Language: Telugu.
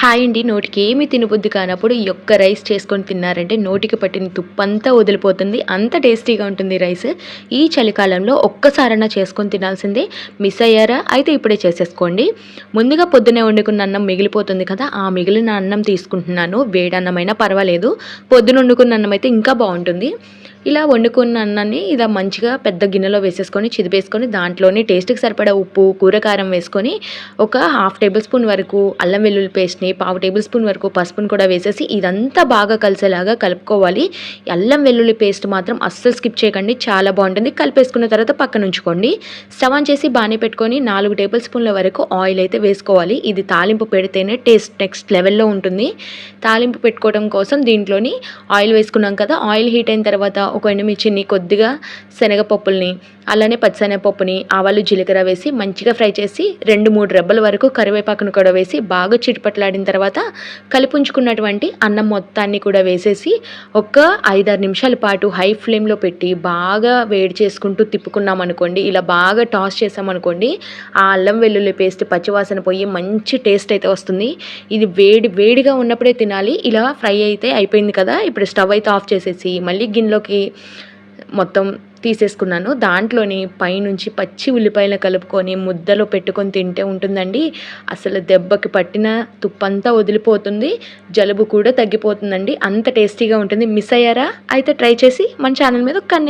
హాయ్ అండి నోటికి ఏమి తినబుద్ది కానప్పుడు ఈ ఒక్క రైస్ చేసుకొని తిన్నారంటే నోటికి పట్టిన తుప్పంతా వదిలిపోతుంది. అంత టేస్టీగా ఉంటుంది రైస్. ఈ చలికాలంలో ఒక్కసారైనా చేసుకొని తినాల్సిందే. మిస్ అయ్యారా? అయితే ఇప్పుడే చేసేసుకోండి. ముందుగా పొద్దునే వండుకున్న అన్నం మిగిలిపోతుంది కదా ఆ మిగిలిన అన్నం తీసుకుంటున్నాను. వేడన్నమైనా పర్వాలేదు. పొద్దున వండుకున్న అన్నం అయితే ఇంకా బాగుంటుంది. ఇలా వండుకున్న అన్నాన్ని ఇలా మంచిగా పెద్ద గిన్నెలో వేసేసుకొని చిదిపేసుకొని దాంట్లోనే టేస్ట్కి సరిపడా ఉప్పు కూరకారం వేసుకొని ఒక హాఫ్ టేబుల్ స్పూన్ వరకు అల్లం వెల్లుల్లి పేస్ట్ని పావు టేబుల్ స్పూన్ వరకు పసుపును కూడా వేసేసి ఇదంతా బాగా కలిసేలాగా కలుపుకోవాలి. అల్లం వెల్లుల్లి పేస్ట్ మాత్రం అస్సలు స్కిప్ చేయకండి. చాలా బాగుంటుంది. కలిపేసుకున్న తర్వాత పక్కన ఉంచుకోండి. స్టవ్ ఆన్ చేసి బాగానే పెట్టుకొని నాలుగు టేబుల్ స్పూన్ల వరకు ఆయిల్ అయితే వేసుకోవాలి. ఇది తాలింపు పెడితేనే టేస్ట్ నెక్స్ట్ లెవెల్లో ఉంటుంది. తాలింపు పెట్టుకోవడం కోసం దీంట్లోని ఆయిల్ వేసుకున్నాం కదా ఆయిల్ హీట్ అయిన తర్వాత ఒక ఎండుమిర్చిని కొద్దిగా శనగపప్పుల్ని అలానే పచ్చిశనగపప్పుని ఆవాలు జీలకర్ర వేసి మంచిగా ఫ్రై చేసి రెండు మూడు రెబ్బల వరకు కరివేపాకును కూడా వేసి బాగా చిటిపట్లాడిన తర్వాత కలిపుంచుకున్నటువంటి అన్నం మొత్తాన్ని కూడా వేసేసి ఒక ఐదారు నిమిషాల పాటు హై ఫ్లేమ్లో పెట్టి బాగా వేడి చేసుకుంటూ తిప్పుకున్నాం అనుకోండి ఇలా బాగా టాస్ చేసామనుకోండి ఆ అల్లం వెల్లుల్లి పేస్ట్ పచ్చివాసన పోయి మంచి టేస్ట్ అయితే వస్తుంది. ఇది వేడి వేడిగా ఉన్నప్పుడే తినాలి ఇలా ఫ్రై అయితే అయిపోయింది కదా ఇప్పుడు స్టవ్ అయితే ఆఫ్ చేసేసి మళ్ళీ గిన్నెలోకి మొత్తం తీసేసుకున్నాను. దాంట్లోని పైనుంచి పచ్చి ఉల్లిపాయలు కలుపుకొని ముద్దలో పెట్టుకొని తింటే ఉంటుందండి. అసలు దెబ్బకి పట్టిన తుప్పంతా వదిలిపోతుంది. జలుబు కూడా తగ్గిపోతుందండి. అంత టేస్టీగా ఉంటుంది. మిస్ అయ్యారా? అయితే ట్రై చేసి మన ఛానల్ మీద కన్నీ